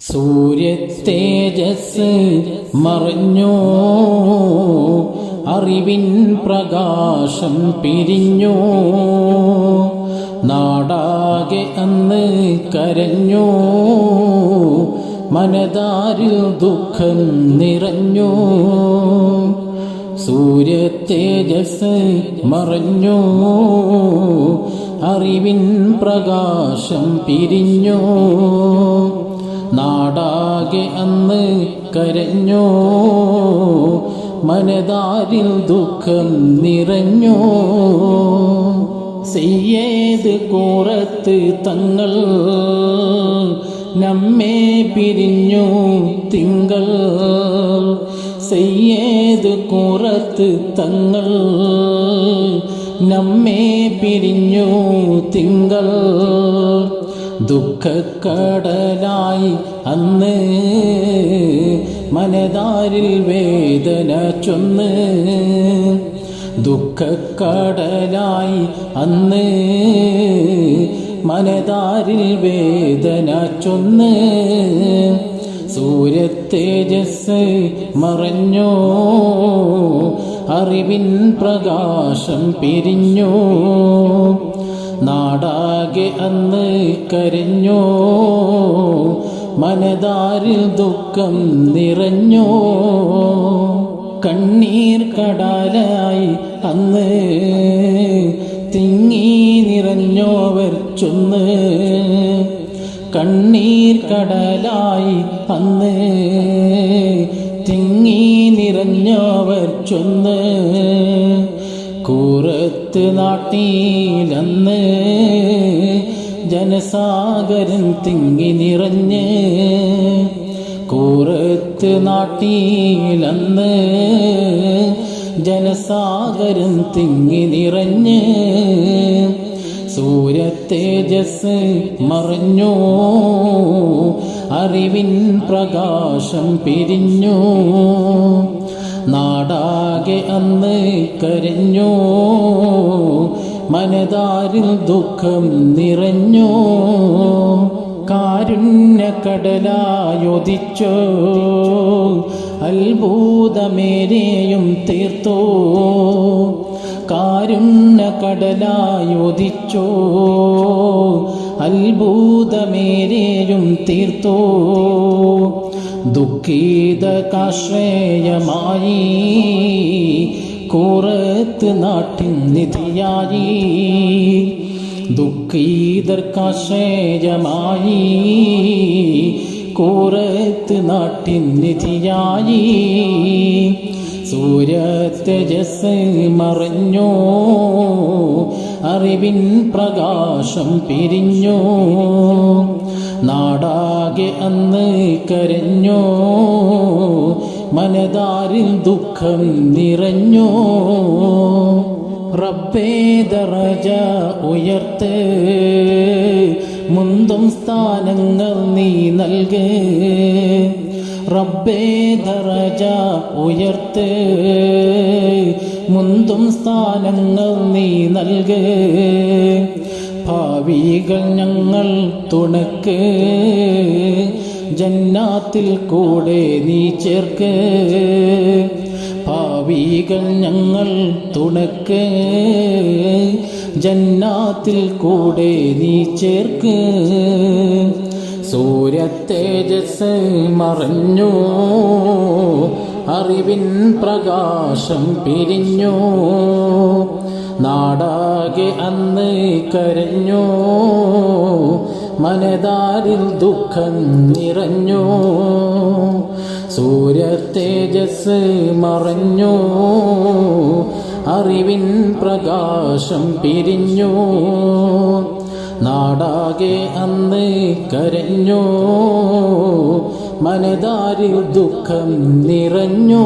സൂര്യത്തേജസ് മറിഞ്ഞു. അറിവിൻ പ്രകാശം പിരിഞ്ഞു. നാടാകെ അന്ന് കരഞ്ഞു. മനതാരിൽ ദുഃഖം നിറഞ്ഞു. സൂര്യത്തേജസ് മറഞ്ഞു. അറിവിൻ പ്രകാശം പിരിഞ്ഞു. നാടാകെ അന്ന് കരഞ്ഞു മനതാരിൽ ദുഃഖം നിറഞ്ഞു. ചെയ്യേത് കൂറത്ത് തങ്ങൾ നമ്മെ പിരിഞ്ഞു തിങ്കൾ. ചെയ്യേത് കൂറത്ത് തങ്ങൾ നമ്മെ പിരിഞ്ഞു തിങ്കൾ. ദുഃഖക്കടലായി അന്ന് മനതാരിൽ വേദന ചൊന്ന് ദുഃഖക്കടലായി അന്ന് മനതാരിൽ വേദന ചൊന്ന് സൂര്യത്തേജസ് മറഞ്ഞു അറിവിൻ പ്രകാശം പിരിഞ്ഞു നാടാകെ അന്ന് കരഞ്ഞു? മനതാരിൽ ദുഃഖം നിറഞ്ഞോ? കണ്ണീർ കടാലായി അന്ന് തിങ്ങി നിറഞ്ഞോവർ ചൊന്ന് കണ്ണീർ കടലായി അന്ന് തിങ്ങി നിറഞ്ഞോവർ ചൊന്ന് കൂറത്ത് നാട്ടിലന്ന് ജനസാഗരം തിങ്ങി നിറഞ്ഞ് കൂറത്ത് നാട്ടിലന്ന് ജനസാഗരം തിങ്ങി നിറഞ്ഞ് സൂര്യത്തേജസ് മറഞ്ഞു അറിവിൻ പ്രകാശം പിരിഞ്ഞു നാടാകെ അന്ന് കരഞ്ഞു. മനതാരിൽ ദുഃഖം നിറഞ്ഞു. കാരുണ്യക്കടലായൊതിച്ചോ. അത്ഭുതമേരെയും തീർത്തോ. കാരുണ്യക്കടലായൊതിച്ചോ. അത്ഭുതമേരെയും തീർത്തോ. ദുഃഖിത കാശ്രയമായി കൂറത്ത് നാട്ടിൻ നിധിയായി. ദുഃഖീതർക്കാശ്രയമായി കൂറത്ത് നാട്ടിൻ നിധിയായി. സൂര്യത്തേജസ് മറഞ്ഞു. അറിവിൻ പ്രകാശം പിരിഞ്ഞു. നാടാകെ അന്ന് കരഞ്ഞു. മനതാരിൽ ദുഃഖം നിറഞ്ഞു. റബ്ബേ ദറജ ഉയർത്ത്. മുന്തും സ്ഥാനങ്ങൾ നീ നൽകേ. റബ്ബേ ദറജ ഉയർത്ത്. മുന്തും സ്ഥാനങ്ങൾ നീ നൽകേ. ഭാവികൾ ഞങ്ങൾ തുണക്ക്. ജന്നാത്തിൽ കൂടെ നീ ചേർക്ക്. ഭാവികൾ ഞങ്ങൾ തുണക്ക്. ജന്നാത്തിൽ കൂടെ നീ ചേർക്ക്. സൂര്യ തേജസ് മറഞ്ഞു അറിവിൻ പ്രകാശം പിരിഞ്ഞു. നാടാകെ അന്ന് കരഞ്ഞു മനദാരിൽ ദുഃഖം നിറഞ്ഞു. സൂര്യ തേജസ് മറഞ്ഞു അറിവിൻ പ്രകാശം പിരിഞ്ഞു. നാടാകെ അന്ന് കരഞ്ഞു. മനതാരിൽ ദുഃഖം നിറഞ്ഞു.